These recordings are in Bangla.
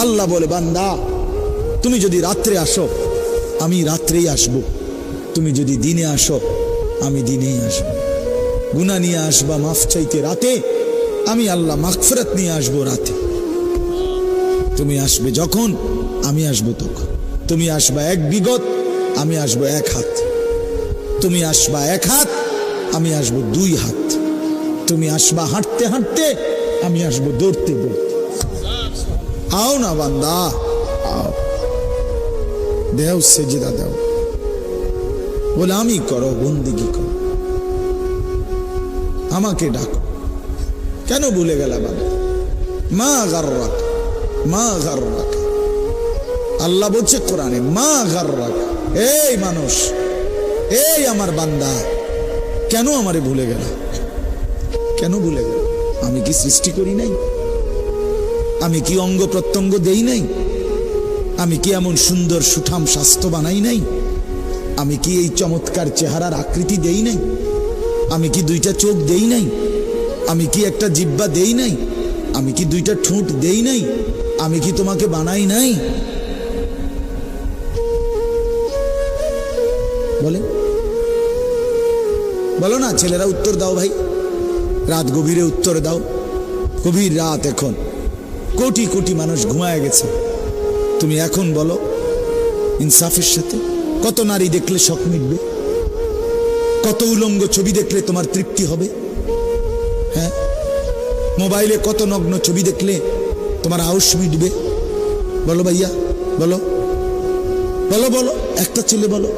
আল্লাহ বলে, বান্দা, তুমি যদি রাত্রে আসো, আমি রাত্রেই আসব। তুমি যদি দিনে আসো, আমি দিনেই আসব। গুনা নিয়ে আসবা মাফ চাইতে রাতে, আমি আল্লাহ মাগফিরাত নিয়ে আসব রাতে। তুমি আসবে যখন, আমি আসব তখন। তুমি আসবা এক বিগত, আমি আসব এক হাত। তুমি আসবা এক হাত, আমি আসব দুই হাত। তুমি আসবা হাঁটতে হাঁটতে, আমি আসব দৌড়তে দৌড়তে। আও না বান্দা আও দেও সেজদা দেও গোলামি করো বন্দিগি করো আমাকে ডাকো কেন ভুলে গেলা বাবা মা গার্রাক মা গার্রাক আল্লাহ বলছে কোরআনে মা গার্রাক এই মানুষ এই আমার বান্দা কেন আমারে ভুলে গেল কেন ভুলে গেল আমি কি সৃষ্টি করি নাই আমি কি অঙ্গ প্রত্যঙ্গ দেই নাই? আমি কি এমন সুন্দর সুঠাম স্বাস্থ্য বানাই নাই? আমি কি এই চমৎকার চেহারার আকৃতি দেই নাই? আমি কি দুইটা চোখ দেই নাই? আমি কি একটা জিব্বা দেই নাই? আমি কি দুইটা ঠোঁট দেই নাই? আমি কি তোমাকে বানাই নাই? বলে। বলো না, ছেলেরা উত্তর দাও ভাই। রাত গভীরে উত্তর দাও। গভীর রাত এখন। কোটি কোটি মানুষ ঘুমায় গেছে। তুমি এখন বলো, ইনসাফের সাথে কত নারী দেখলে শখ মিটবে? কত উলঙ্গ ছবি দেখলে তোমার তৃপ্তি হবে? হ্যাঁ? মোবাইলে কত নগ্ন ছবি দেখলে তোমার আউস মিটবে? বলো ভাইয়া, বলো। বলো বলো, একটা ছেলে বলো।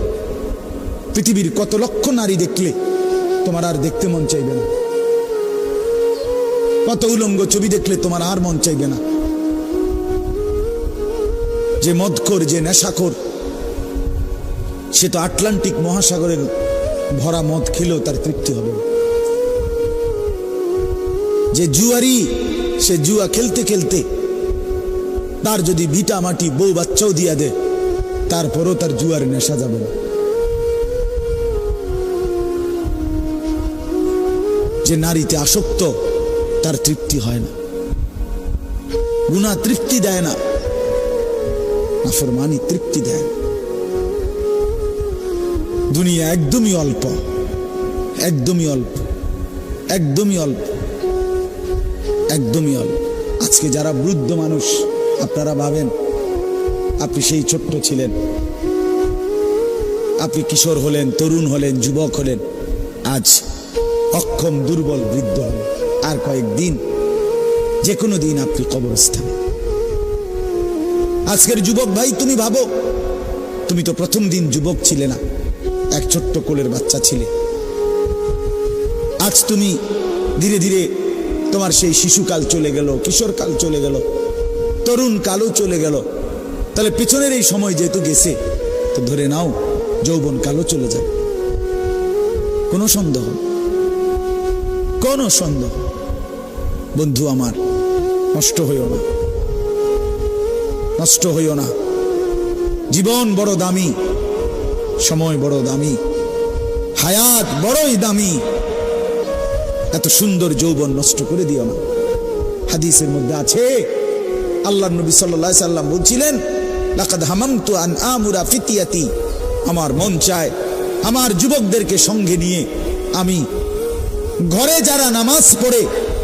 পৃথিবীর কত লক্ষ নারী দেখলে তোমার আর দেখতে মন চাইবে না। কত উলঙ্গ ছবি দেখলে তোমার আর মন চাইবে না। যে মদখোর, যে নেশাখোর, সে তো আটলান্টিক মহাসাগরের ভরা মদ খেলেও তার তৃপ্তি হবে যে জুয়ারি, সে জুয়া খেলতে খেলতে তার যদি ভিটা মাটি বউ বাচ্চাও দিয়া দেয়, তারপরও তার জুয়ার নেশা যাবে না। যে নারীতে আসক্ত তার তৃপ্তি হয় না। গুণা তৃপ্তি দেয় না। নাফরমানি তৃপ্তি দেয় দুনিয়া একদমই অল্প একদমই অল্প একদমই অল্প একদমই অল্প। আজকে যারা বৃদ্ধ মানুষ, আপনারা ভাবেন, আপনি সেই ছোট্ট ছিলেন। আপনি কিশোর হলেন, তরুণ হলেন, যুবক হলেন, আজ অক্ষম, দুর্বল, বৃদ্ধ হলেন। আর কয়েকদিন যে কোনো দিন আপনি কবরস্থানে। আজকের যুবক ভাই, তুমি ভাবো, তুমি তো প্রথম দিন যুবক ছিলে না, এক ছোট্ট কোলের বাচ্চা ছিলে। আজ তুমি ধীরে ধীরে তোমার সেই শিশুকাল চলে গেল, কিশোরকাল চলে গেল, তরুণ কালও চলে গেল। তাহলে পিছনের এই সময় যেহেতু গেছে, তো ধরে নাও, যৌবন কালও চলে যাবে। কোনো সন্দেহ। কোনো সন্দেহ বন্ধু আমার, নষ্ট হইও না। নষ্ট হইও না। জীবন বড় দামি, সময় বড় দামি, হায়াত বড়ই দামি। এত সুন্দর যৌবন নষ্ট করে দিও না। হাদিসের মধ্যে আছে আল্লাহ নবী সাল্লাহ সাল্লাম বলছিলেন, লাকাদ হামামতু আন আমুরা ফিতিয়াতি। আমার মন চায়, আমার যুবকদেরকে সঙ্গে নিয়ে আমি ঘরে যারা নামাজ পড়ে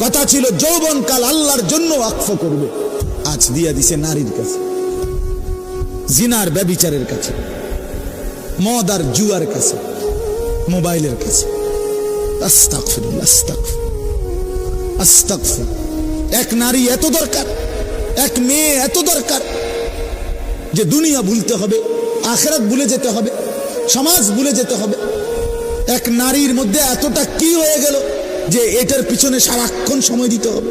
কথা ছিল, যৌবনকাল আল্লাহর জন্য আকফ করবে। আজ দিয়া দিছে নারীর কাছে, জিনার ব্যবিচারের কাছে, মদ আর জুয়ার কাছে, মোবাইলের কাছে। এক নারী এত দরকার, এক মেয়ে এত দরকার, যে দুনিয়া ভুলতে হবে, আখেরাত ভুলে যেতে হবে, সমাজ ভুলে যেতে হবে। এক নারীর মধ্যে এতটা কি হয়ে গেল? যে এটার পিছনে সারাক্ষণ সময় দিতে হবে।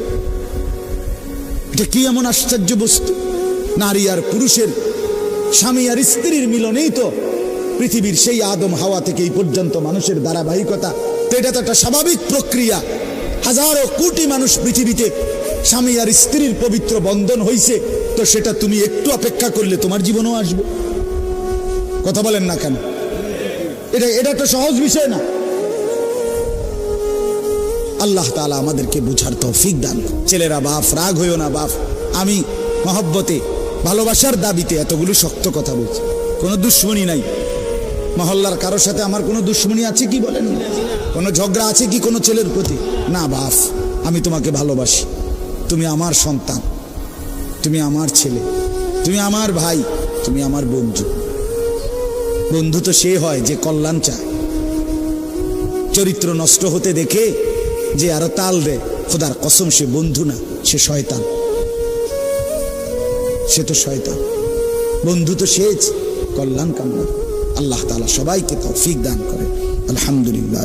এটা কি এমন আশ্চর্য বস্তু? নারী আর পুরুষের স্বামী আর স্ত্রীর মিলনেই তো পৃথিবীর সেই আদম হাওয়া থেকে এই পর্যন্ত মানুষের ধারাবাহিকতা। তো এটা তো একটা স্বাভাবিক প্রক্রিয়া। হাজারো কোটি মানুষ পৃথিবীতে স্বামী আর স্ত্রীর পবিত্র বন্ধন হইছে। তো সেটা তুমি একটু অপেক্ষা করলে তোমার জীবনেও আসবে। কথা বলেন না কেন? এটা এটা তো সহজ বিষয় না। আল্লাহ তাআলা আমাদেরকে বুঝার তৌফিক দান। ছেলেরা বাপ, রাগ হইও না বাপ। আমি মহব্বতে, ভালোবাসার দাবিতে এতগুলো শক্ত কথা বলছি। কোনো দুশ্মনী নাই। মহল্লার কারোর সাথে আমার কোনো দুশ্মনী আছে কি বলেন? কোনো ঝগড়া আছে কি কোনো ছেলের প্রতি? না বাপ, আমি তোমাকে ভালোবাসি। তুমি আমার সন্তান। তুমি আমার ছেলে। তুমি আমার ভাই। তুমি আমার বন্ধু। বন্ধু তো সে হয় যে কল্যাণ চায়। চরিত্র নষ্ট হতে দেখে যে আরও তাল দে খোদার কসম, সে বন্ধু না, সে শয়তান। সে তো শয়তান। বন্ধু তো সেচ, কল্যাণ কামনা। আল্লাহ তালা সবাইকে তৌফিক দান করে আলহামদুলিল্লাহ